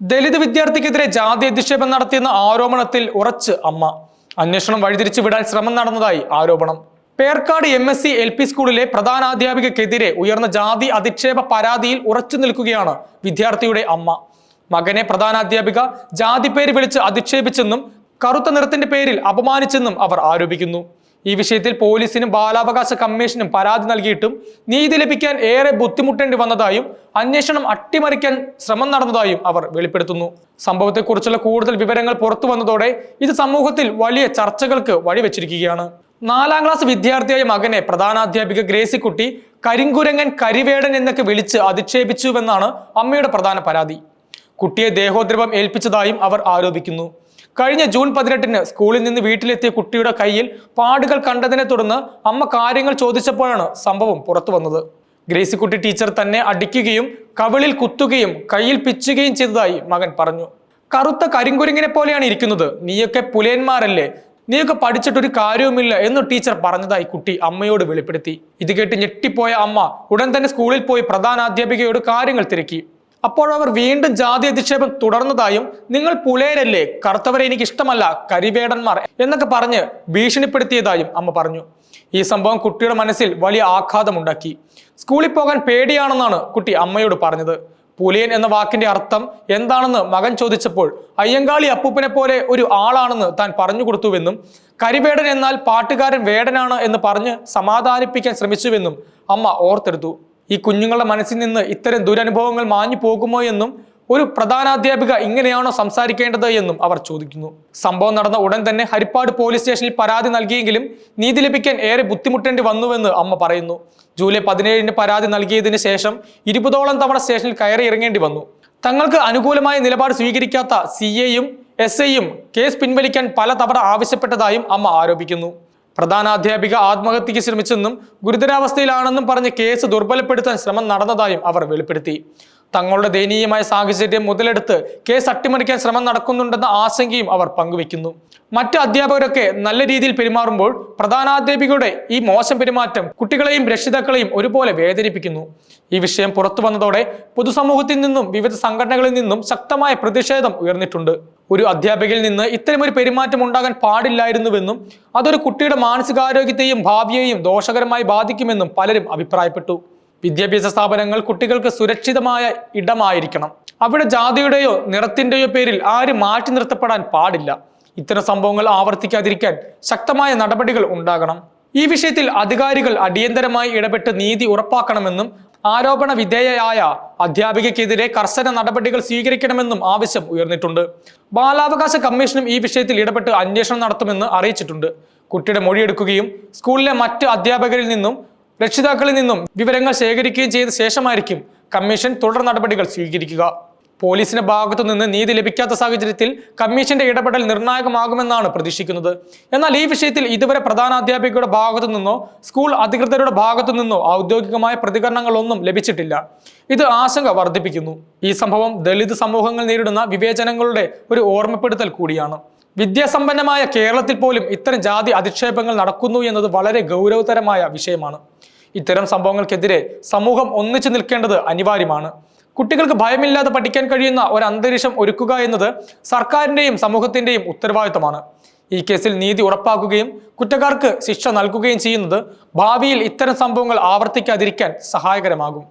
ദലിത് വിദ്യാർത്ഥിക്കെതിരെ ജാതി അധിക്ഷേപം നടത്തിയെന്ന ആരോപണത്തിൽ ഉറച്ച് അമ്മ. അന്വേഷണം വഴിതിരിച്ചു വിടാൻ ശ്രമം നടന്നതായി ആരോപണം. Perkad M S C L P സ്കൂളിലെ പ്രധാനാധ്യാപികക്കെതിരെ ഉയർന്ന ജാതി അധിക്ഷേപ പരാതിയിൽ ഉറച്ചു നിൽക്കുകയാണ് വിദ്യാർത്ഥിയുടെ അമ്മ. മകനെ പ്രധാനാധ്യാപിക ജാതി പേര് വിളിച്ച് അധിക്ഷേപിച്ചെന്നും കറുത്ത നിറത്തിന്റെ പേരിൽ അപമാനിച്ചെന്നും അവർ ആരോപിക്കുന്നു. ഈ വിഷയത്തിൽ പോലീസിനും ബാലാവകാശ കമ്മീഷനും പരാതി നൽകിയിട്ടും നീതി ലഭിക്കാൻ ഏറെ ബുദ്ധിമുട്ടേണ്ടി വന്നതായും അന്വേഷണം അട്ടിമറിക്കാൻ ശ്രമം നടന്നതായും അവർ വെളിപ്പെടുത്തുന്നു. സംഭവത്തെക്കുറിച്ചുള്ള കൂടുതൽ വിവരങ്ങൾ പുറത്തു വന്നതോടെ ഇത് സമൂഹത്തിൽ വലിയ ചർച്ചകൾക്ക് വഴിവെച്ചിരിക്കുകയാണ്. നാലാം ക്ലാസ് വിദ്യാർത്ഥിയായ മകനെ പ്രധാനാധ്യാപിക ഗ്രേസിക്കുട്ടി കരിങ്കുരങ്ങൻ കരിവേടൻ എന്നൊക്കെ വിളിച്ച് അധിക്ഷേപിച്ചുവെന്നാണ് അമ്മയുടെ പ്രധാന പരാതി. കുട്ടിയെ ദേഹോദ്രവം ഏൽപ്പിച്ചതായും അവർ ആരോപിക്കുന്നു. കഴിഞ്ഞ ജൂൺ പതിനെട്ടിന് സ്കൂളിൽ നിന്ന് വീട്ടിലെത്തിയ കുട്ടിയുടെ കയ്യിൽ പാടുകൾ കണ്ടതിനെ തുടർന്ന് അമ്മ കാര്യങ്ങൾ ചോദിച്ചപ്പോഴാണ് സംഭവം പുറത്തു വന്നത്. ഗ്രേസിക്കുട്ടി ടീച്ചർ തന്നെ അടിക്കുകയും കവിളിൽ കുത്തുകയും കയ്യിൽ പിച്ചുകയും ചെയ്തതായി മകൻ പറഞ്ഞു. കറുത്ത കരിങ്കുരങ്ങിനെ പോലെയാണ് ഇരിക്കുന്നത്. നീയൊക്കെ പുലയന്മാരല്ലേ? നീയൊക്കെ പഠിച്ചിട്ടൊരു കാര്യവുമില്ല എന്ന് ടീച്ചർ പറഞ്ഞതായി കുട്ടി അമ്മയോട് വെളിപ്പെടുത്തി. ഇത് കേട്ട് ഞെട്ടിപ്പോയ അമ്മ ഉടൻ തന്നെ സ്കൂളിൽ പോയി പ്രധാനാധ്യാപികയോട് കാര്യങ്ങൾ തിരക്കി. അപ്പോൾ അവർ വീണ്ടും ജാതി അധിക്ഷേപം തുടർന്നതായും നിങ്ങൾ പുലേരല്ലേ കറുത്തവരെ എനിക്ക് ഇഷ്ടമല്ല കരിവേടന്മാർ എന്നൊക്കെ പറഞ്ഞ് ഭീഷണിപ്പെടുത്തിയതായും അമ്മ പറഞ്ഞു. ഈ സംഭവം കുട്ടിയുടെ മനസ്സിൽ വലിയ ആഘാതമുണ്ടാക്കി സ്കൂളിൽ പോകാൻ പേടിയാണെന്നാണ് കുട്ടി അമ്മയോട് പറഞ്ഞത്. പുലിയൻ എന്ന വാക്കിന്റെ അർത്ഥം എന്താണെന്ന് മകൻ ചോദിച്ചപ്പോൾ അയ്യങ്കാളി അപ്പൂപ്പനെ പോലെ ഒരു ആളാണെന്ന് താൻ പറഞ്ഞു കൊടുത്തുവെന്നും കരിവേടൻ എന്നാൽ പാട്ടുകാരൻ വേടനാണ് എന്ന് പറഞ്ഞ് സമാധാനിപ്പിക്കാൻ ശ്രമിച്ചുവെന്നും അമ്മ ഓർത്തെടുത്തു. ഈ കുഞ്ഞുങ്ങളുടെ മനസ്സിൽ നിന്ന് ഇത്തരം ദുരനുഭവങ്ങൾ മാഞ്ഞു പോകുമോ എന്നും ഒരു പ്രധാനാധ്യാപിക ഇങ്ങനെയാണോ സംസാരിക്കേണ്ടത് എന്നും അവർ ചോദിക്കുന്നു. സംഭവം നടന്ന ഉടൻ തന്നെ ഹരിപ്പാട് പോലീസ് സ്റ്റേഷനിൽ പരാതി നൽകിയെങ്കിലും നീതി ലഭിക്കാൻ ഏറെ ബുദ്ധിമുട്ടേണ്ടി വന്നുവെന്ന് അമ്മ പറയുന്നു. ജൂലൈ പതിനേഴിന് പരാതി നൽകിയതിന് ശേഷം ഇരുപതോളം തവണ സ്റ്റേഷനിൽ കയറി ഇറങ്ങേണ്ടി വന്നു. തങ്ങൾക്ക് അനുകൂലമായ നിലപാട് സ്വീകരിക്കാത്ത സി എയും എസ് ഐയും കേസ് പിൻവലിക്കാൻ പലതവണ ആവശ്യപ്പെട്ടതായും അമ്മ ആരോപിക്കുന്നു. പ്രധാനാധ്യാപിക ആത്മഹത്യയ്ക്ക് ശ്രമിച്ചെന്നും ഗുരുതരാവസ്ഥയിലാണെന്നും പറഞ്ഞ് കേസ് ദുർബലപ്പെടുത്താൻ ശ്രമം നടന്നതായും അവർ വെളിപ്പെടുത്തി. തങ്ങളുടെ ദയനീയമായ സാഹചര്യം മുതലെടുത്ത് കേസ് അട്ടിമറിക്കാൻ ശ്രമം നടക്കുന്നുണ്ടെന്ന ആശങ്കയും അവർ പങ്കുവെക്കുന്നു മറ്റ് അധ്യാപകരൊക്കെ നല്ല രീതിയിൽ പെരുമാറുമ്പോൾ പ്രധാനാധ്യാപികയുടെ ഈ മോശം പെരുമാറ്റം കുട്ടികളെയും രക്ഷിതാക്കളെയും ഒരുപോലെ വേദനിപ്പിക്കുന്നു. ഈ വിഷയം പുറത്തു വന്നതോടെ പൊതുസമൂഹത്തിൽ നിന്നും വിവിധ സംഘടനകളിൽ നിന്നും ശക്തമായ പ്രതിഷേധം ഉയർന്നിട്ടുണ്ട്. ഒരു അധ്യാപകയിൽ നിന്ന് ഇത്തരമൊരു പെരുമാറ്റം ഉണ്ടാകാൻ പാടില്ലായിരുന്നുവെന്നും അതൊരു കുട്ടിയുടെ മാനസികാരോഗ്യത്തെയും ഭാവിയെയും ദോഷകരമായി ബാധിക്കുമെന്നും പലരും അഭിപ്രായപ്പെട്ടു. വിദ്യാഭ്യാസ സ്ഥാപനങ്ങൾ കുട്ടികൾക്ക് സുരക്ഷിതമായ ഇടമായിരിക്കണം. അവിടെ ജാതിയുടെയോ നിറത്തിന്റെയോ പേരിൽ ആരും മാറ്റി നിർത്തപ്പെടാൻ പാടില്ല. ഇത്തരം സംഭവങ്ങൾ ആവർത്തിക്കാതിരിക്കാൻ ശക്തമായ നടപടികൾ ഉണ്ടാകണം. ഈ വിഷയത്തിൽ അധികാരികൾ അടിയന്തരമായി ഇടപെട്ട് നീതി ഉറപ്പാക്കണമെന്നും ആരോപണ വിധേയയായ അധ്യാപികയ്ക്കെതിരെ കർശന നടപടികൾ സ്വീകരിക്കണമെന്നും ആവശ്യം ഉയർന്നിട്ടുണ്ട്. ബാലാവകാശ കമ്മീഷനും ഈ വിഷയത്തിൽ ഇടപെട്ട് അന്വേഷണം നടത്തുമെന്ന് അറിയിച്ചിട്ടുണ്ട്. കുട്ടിയുടെ മൊഴിയെടുക്കുകയും സ്കൂളിലെ മറ്റ് അധ്യാപകരിൽ നിന്നും രക്ഷിതാക്കളിൽ നിന്നും വിവരങ്ങൾ ശേഖരിക്കുകയും ചെയ്ത ശേഷമായിരിക്കും കമ്മീഷൻ തുടർ നടപടികൾ സ്വീകരിക്കുക. പോലീസിന്റെ ഭാഗത്തു നിന്ന് നീതി ലഭിക്കാത്ത സാഹചര്യത്തിൽ കമ്മീഷന്റെ ഇടപെടൽ നിർണായകമാകുമെന്നാണ് പ്രതീക്ഷിക്കുന്നത്. എന്നാൽ ഈ വിഷയത്തിൽ ഇതുവരെ പ്രധാന അധ്യാപികയുടെ ഭാഗത്തു നിന്നോ സ്കൂൾ അധികൃതരുടെ ഭാഗത്തു നിന്നോ ഔദ്യോഗികമായ പ്രതികരണങ്ങളൊന്നും ലഭിച്ചിട്ടില്ല. ഇത് ആശങ്ക വർദ്ധിപ്പിക്കുന്നു. ഈ സംഭവം ദളിത് സമൂഹങ്ങൾ നേരിടുന്ന വിവേചനങ്ങളുടെ ഒരു ഓർമ്മപ്പെടുത്തൽ കൂടിയാണ്. വിദ്യാസമ്പന്നമായ കേരളത്തിൽ പോലും ഇത്തരം ജാതി അധിക്ഷേപങ്ങൾ നടക്കുന്നു എന്നത് വളരെ ഗൗരവതരമായ വിഷയമാണ്. ഇത്തരം സംഭവങ്ങൾക്കെതിരെ സമൂഹം ഒന്നിച്ചു നിൽക്കേണ്ടത് അനിവാര്യമാണ്. കുട്ടികൾക്ക് ഭയമില്ലാതെ പഠിക്കാൻ കഴിയുന്ന ഒരു അന്തരീക്ഷം ഒരുക്കുക എന്നത് സർക്കാരിന്റെയും സമൂഹത്തിന്റെയും ഉത്തരവാദിത്തമാണ്. ഈ കേസിൽ നീതി ഉറപ്പാക്കുകയും കുറ്റക്കാർക്ക് ശിക്ഷ നൽകുകയും ചെയ്യുന്നത് ഭാവിയിൽ ഇത്തരം സംഭവങ്ങൾ ആവർത്തിക്കാതിരിക്കാൻ സഹായകരമാകും.